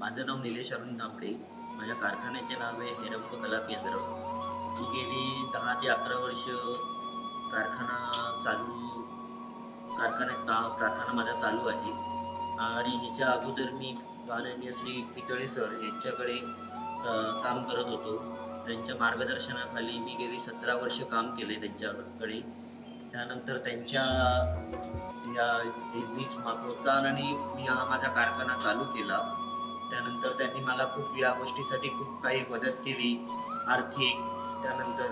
माझं नाव निलेश अरुण तांबडे माझ्या कारखान्याचे नाव आहे हेरंब कला केंद्र मी गेली दहा ते अकरा वर्ष कारखाना चालू कारखान्यात का कारखाना माझा चालू आहे. आणि ह्याच्या अगोदर मी माननीय श्री पितळे सर यांच्याकडे काम करत होतो. त्यांच्या मार्गदर्शनाखाली मी गेली सतरा वर्ष काम केले त्यांच्याकडे. त्यानंतर त्यांच्या या मीच प्रोत्साहनाने मी हा माझा कारखाना चालू केला. त्यानंतर त्यांनी मला खूप या गोष्टीसाठी खूप काही मदत केली आर्थिक. त्यानंतर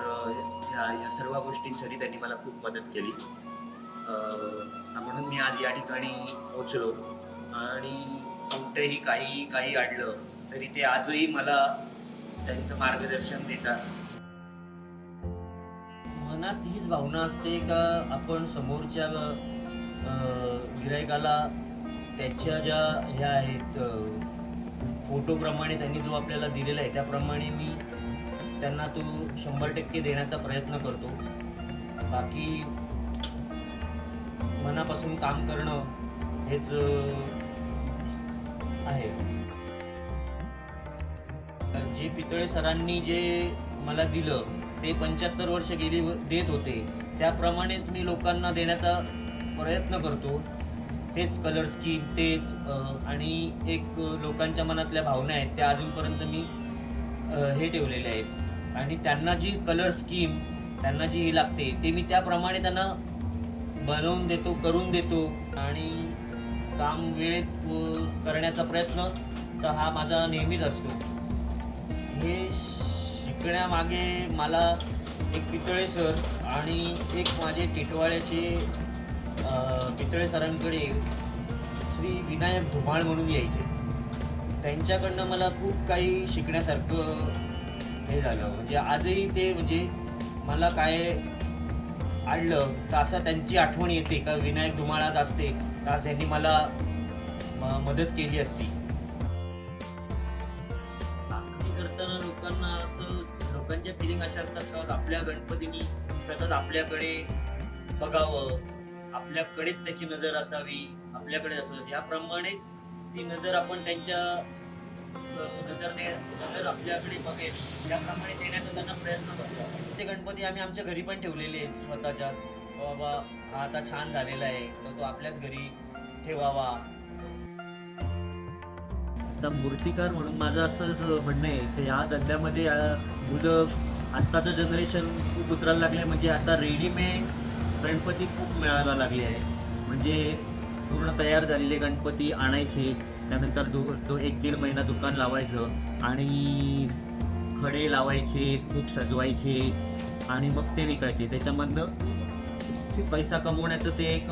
ह्या या सर्व गोष्टींसाठी त्यांनी मला खूप मदत केली. म्हणून मी आज या ठिकाणी पोचलो आणि कोणतंही काही काही अडलं तरी ते आजही मला त्यांचं मार्गदर्शन देतात. मनात हीच भावना असते का आपण समोरच्या गिरायकाला त्याच्या ज्या ह्या आहेत फोटोप्रमाणे त्यांनी जो आपल्याला दिलेला आहे त्याप्रमाणे मी त्यांना तो शंभर टक्के देण्याचा प्रयत्न करतो. बाकी मनापासून काम करणं हेच आहे. जे पितळे सरांनी जे मला दिलं ते पंच्याहत्तर वर्ष गेली देत होते त्याप्रमाणेच मी लोकांना देण्याचा प्रयत्न करतो. तेच कलर स्कीम तेच आणि एक लोकांच्या मनातल्या भावना आहेत त्या अजूनपर्यंत मी हे ठेवलेले आहेत. आणि त्यांना जी कलर स्कीम त्यांना जी ही लागते ते मी त्याप्रमाणे त्यांना बनवून देतो करून देतो. आणि काम वेळेत करण्याचा प्रयत्न तर हा माझा नेहमीच असतो. हे शिकण्यामागे मला एक पितळे सर आणि एक माझे टिटवाळ्याचे पितळे सरांकडे श्री विनायक धुमाळ म्हणून यायचे. त्यांच्याकडनं मला खूप काही शिकण्यासारखं हे झालं. म्हणजे आजही ते म्हणजे मला काय आडलं तर असं त्यांची आठवण येते का विनायक धुमाळात असते तर त्यांनी मला म- मदत केली असती. करताना लोकांना असं लोकांच्या फिलिंग अशा असतात का? आपल्या गणपतीनी सतत आपल्याकडे बघावं. आपल्याकडेच त्याची नजर असावी आपल्याकडे असावं याप्रमाणेच ती नजर आपण त्यांच्या नजर नजर आपल्याकडे बघेल. त्याप्रमाणे देण्याचा त्यांना प्रयत्न करतो ते गणपती आम्ही आमच्या घरी पण ठेवलेले आहेत स्वतःच्या. बाबा हा आता छान झालेला आहे. तर तो आपल्याच घरी ठेवावा. आता मूर्तिकार म्हणून माझं असं म्हणणं आहे की या धंद्यामध्ये मुलं आत्ताचं जनरेशन खूप उतरायला लागले म्हणजे आता रेडीमेड गणपती खूप मिळायला लागले आहे. म्हणजे पूर्ण तयार झालेले गणपती आणायचे त्यानंतर दो तो एक दीड महिना दुकान लावायचं आणि खडे लावायचे खूप सजवायचे आणि मग ते विकायचे. त्याच्यामधनं ते पैसा कमवण्याचं ते एक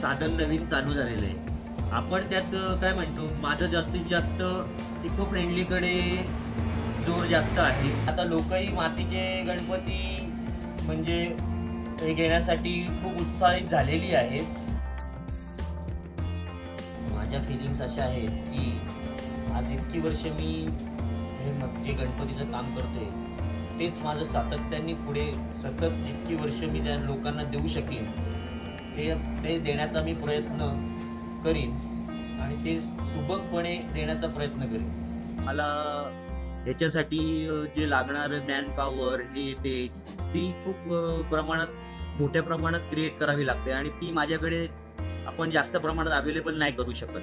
साधन नवीन चालू झालेलं आहे. आपण त्यात काय म्हणतो? माझं जास्तीत जास्त इको फ्रेंडलीकडे जोर जास्त आहे. आता लोकही मातीचे गणपती म्हणजे हे घेण्यासाठी खूप उत्साहित झालेली आहेत माझ्या फिलिंग्स अशा आहेत की आज इतकी वर्ष मी हे मग जे गणपतीचं काम करतोय तेच माझं सातत्याने पुढे सतत जितकी वर्ष मी त्या लोकांना देऊ शकेन ते ते देण्याचा मी प्रयत्न करीन आणि ते सुबकपणे देण्याचा प्रयत्न करीन. मला याच्यासाठी जे लागणारं मॅन पॉवर हे ते ती खूप प्रमाणात मोठ्या प्रमाणात क्रिएट करावी लागते आणि ती माझ्याकडे आपण जास्त प्रमाणात अवेलेबल नाही करू शकत.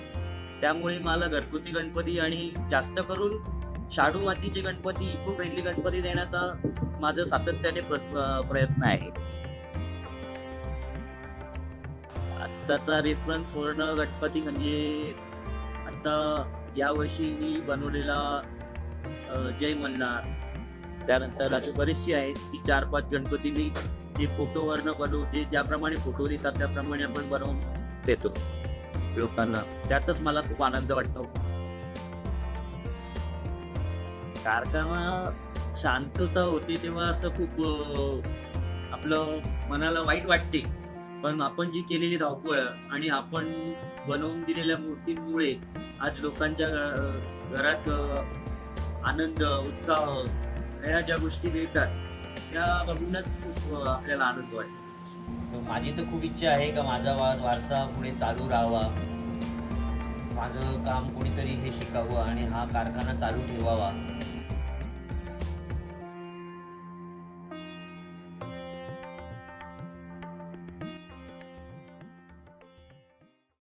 त्यामुळे मला घरगुती गणपती आणि जास्त करून शाडू मातीचे गणपती इको फ्रेंडली गणपती देण्याचा माझं सातत्याने प्र- प्रयत्न आहे. आत्ताचा रेफरन्स पूर्ण गणपती म्हणजे आता यावर्षी मी बनवलेला जय मल्हार. त्यानंतर असे बरेचसे आहेत की चार पाच गणपती मी जे फोटोवरनं बनवू जे ज्याप्रमाणे फोटो देतात त्याप्रमाणे आपण बनवून देतो. लोकांना त्यातच मला खूप आनंद वाटतो. कारखाना शांतता होती तेव्हा असं खूप आपलं मनाला वाईट वाटते. पण आपण जी केलेली धावपळ आणि आपण बनवून दिलेल्या मूर्तींमुळे आज लोकांच्या घरात आनंद उत्साह ह्या ज्या गोष्टी मिळतात त्या बघूनच खूप आपल्याला आनंद वाटतो. माझी तर खूप इच्छा आहे का माझा वा वारसा पुढे चालू राहावा. माझं काम कोणीतरी हे शिकावं आणि हा कारखाना चालू ठेवावा.